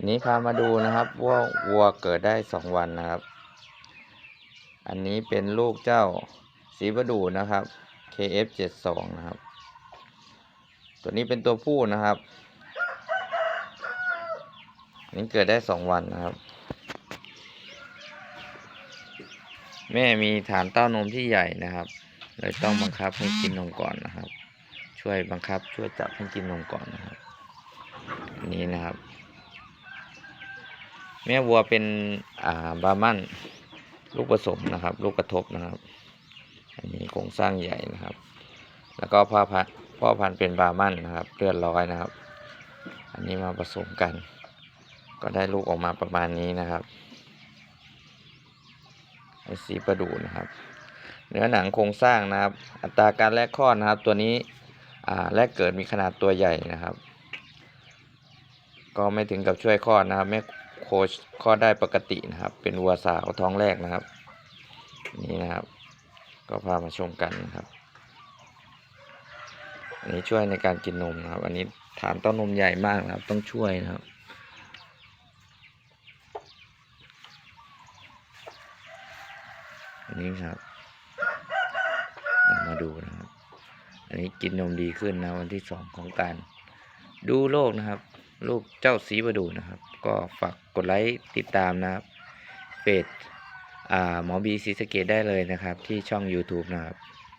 อันนี้พามาดูนะครับว่าวัวเกิดได้สองวันนะครับ อันนี้เป็นลูกเจ้าสีประดูนะครับ KF72 นะครับ ตัวนี้เป็นตัวผู้นะครับนนี้เกิดได้สองวันนะครับ แม่มีฐานเต้านมที่ใหญ่นะครับเลยต้องบังคับให้กินนมก่อนนะครับ ช่วยบังคับช่วยจับให้กินนมก่อนนะครับอันนี้นะครับ แม่วัวเป็นอ่าบาร์มันลูกผสมนะครับ ลูกกระทบนะครับ อันนี้โครงสร้างใหญ่นะครับ แล้วก็พ่อพันพ่อพันเป็นบาร์มันนะครับเลือดร้อยนะครับ อันนี้มาผสมกัน ก็ได้ลูกออกมาประมาณนี้นะครับไอสีประดูนะครับ เนื้อหนังโครงสร้างนะครับ อัตราการแลกคลอดนะครับ ตัวนี้อ่าแรกเกิดมีขนาดตัวใหญ่นะครับ ก็ไม่ถึงกับช่วยคลอดนะครับแม่ โคชคลอดได้ปกตินะครับ เป็นวัวสาวท้องแรกนะครับ นี่นะครับ ก็พามาชมกันนะครับ อันนี้ช่วยในการกินนมนะครับ อันนี้ฐานเต้านมใหญ่มากนะครับ ต้องช่วยนะครับอันนี้ครับ มาดูนะครับ อันนี้กินนมดีขึ้นนะวันที่สองของการดูโลกนะครับ ลูกเจ้าสีประดูนะครับ ก็ฝากกดไลค์ติดตามนะครับเพจหมอบีศีสะเกดได้เลยนะครับ ที่ช่อง YouTube นะครับ